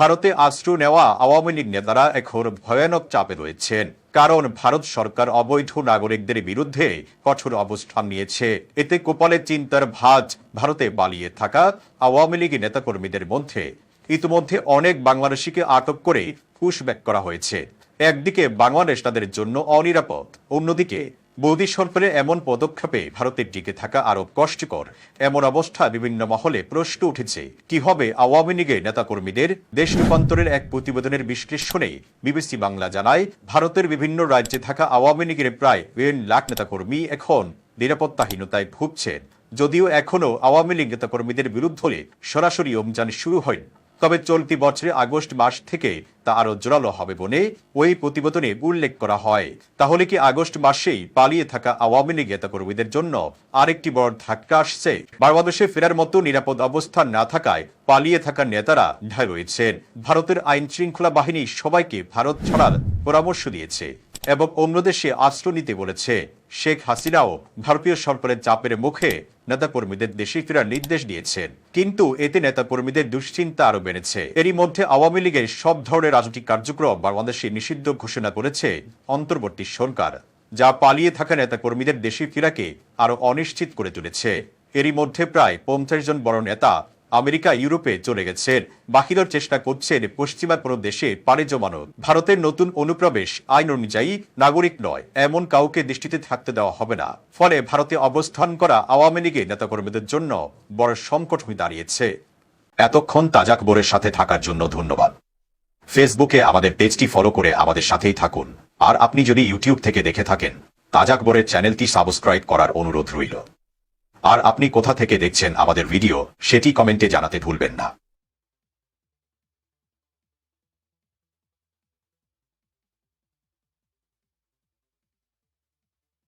ভারতে আশ্রয় নেওয়া আওয়ামী লীগ নেতারা এখন ভয়ানক চাপে রয়েছেন। কারণ ভারত সরকার অবৈধ নাগরিকদের বিরুদ্ধে কঠোর অবস্থান নিয়েছে। এতে কোপালে চিন্তার ভাজ ভারতে পালিয়ে থাকা আওয়ামী লীগ নেতাকর্মীদের মধ্যে। ইতিমধ্যে অনেক বাংলাদেশিকে আটক করে পুশব্যাক করা হয়েছে। একদিকে বাংলাদেশ তাদের জন্য অনিরাপদ, অন্যদিকে মোদী সরকারের এমন পদক্ষেপে ভারতের টিকে থাকা আরও কষ্টকর। এমন অবস্থা বিভিন্ন মহলে প্রশ্ন উঠেছে। কি হবে আওয়ামী লীগের নেতাকর্মীদের? দেশ রূপান্তরের এক প্রতিবেদনের বিশ্লেষণে বিবিসি বাংলা জানায়, ভারতের বিভিন্ন রাজ্যে থাকা আওয়ামী লীগের প্রায় দেড় লাখ নেতাকর্মী এখন নিরাপত্তাহীনতায় ভুগছেন। যদিও এখনও আওয়ামী লীগ নেতাকর্মীদের বিরুদ্ধে সরাসরি অভিযান শুরু হয়নি। তবে চলতি বছরের আগস্ট মাস থেকে তা আরও জোরালো হবে বলে ওই প্রতিবেদনে উল্লেখ করা হয়। তাহলে কি আগস্ট মাসেই পালিয়ে থাকা আওয়ামী লীগ নেতাকর্মীদের জন্য আরেকটি বড় ধাক্কা আসছে? বাংলাদেশে ফেরার মতো নিরাপদ অবস্থান না থাকায় পালিয়ে থাকা নেতারা ঢায় রয়েছেন। ভারতের আইন শৃঙ্খলা বাহিনী সবাইকে ভারত ছাড়ার পরামর্শ দিয়েছে এবং অন্য দেশে আশ্রয় নিতে বলেছে। শেখ হাসিনাও ভারতীয় সরকারের চাপের মুখে নেতাকর্মীদের দেশে ফেরার নির্দেশ দিয়েছেন। কিন্তু এতে নেতাকর্মীদের দুশ্চিন্তা আরও বেড়েছে। এরই মধ্যে আওয়ামী লীগের সব ধরনের রাজনৈতিক কার্যক্রম বাংলাদেশে নিষিদ্ধ ঘোষণা করেছে অন্তর্বর্তী সরকার, যা পালিয়ে থাকা নেতাকর্মীদের দেশে ফেরাকে আরও অনিশ্চিত করে তুলেছে। এরই মধ্যে প্রায় পঞ্চাশ জন বড় নেতা আমেরিকা ইউরোপে চলে গেছেন। বাকিরার চেষ্টা করছেন পশ্চিমা কোনো দেশে পাড়ি জমানো ভারতের নতুন অনুপ্রবেশ আইন অনুযায়ী নাগরিক নয়, এমন কাউকে দৃষ্টিতে থাকতে দেওয়া হবে না। ফলে ভারতে অবস্থান করা আওয়ামী লীগের নেতাকর্মীদের জন্য বড় সংকট হয়ে দাঁড়িয়েছে। এতক্ষণ তাজা খবরের সাথে থাকার জন্য ধন্যবাদ। ফেসবুকে আমাদের পেজটি ফলো করে আমাদের সাথেই থাকুন। আর আপনি যদি ইউটিউব থেকে দেখে থাকেন, তাজা খবরের চ্যানেলটি সাবস্ক্রাইব করার অনুরোধ রইল। আর আপনি কোথা থেকে দেখছেন আমাদের ভিডিও সেটি কমেন্টে জানাতে ভুলবেন না।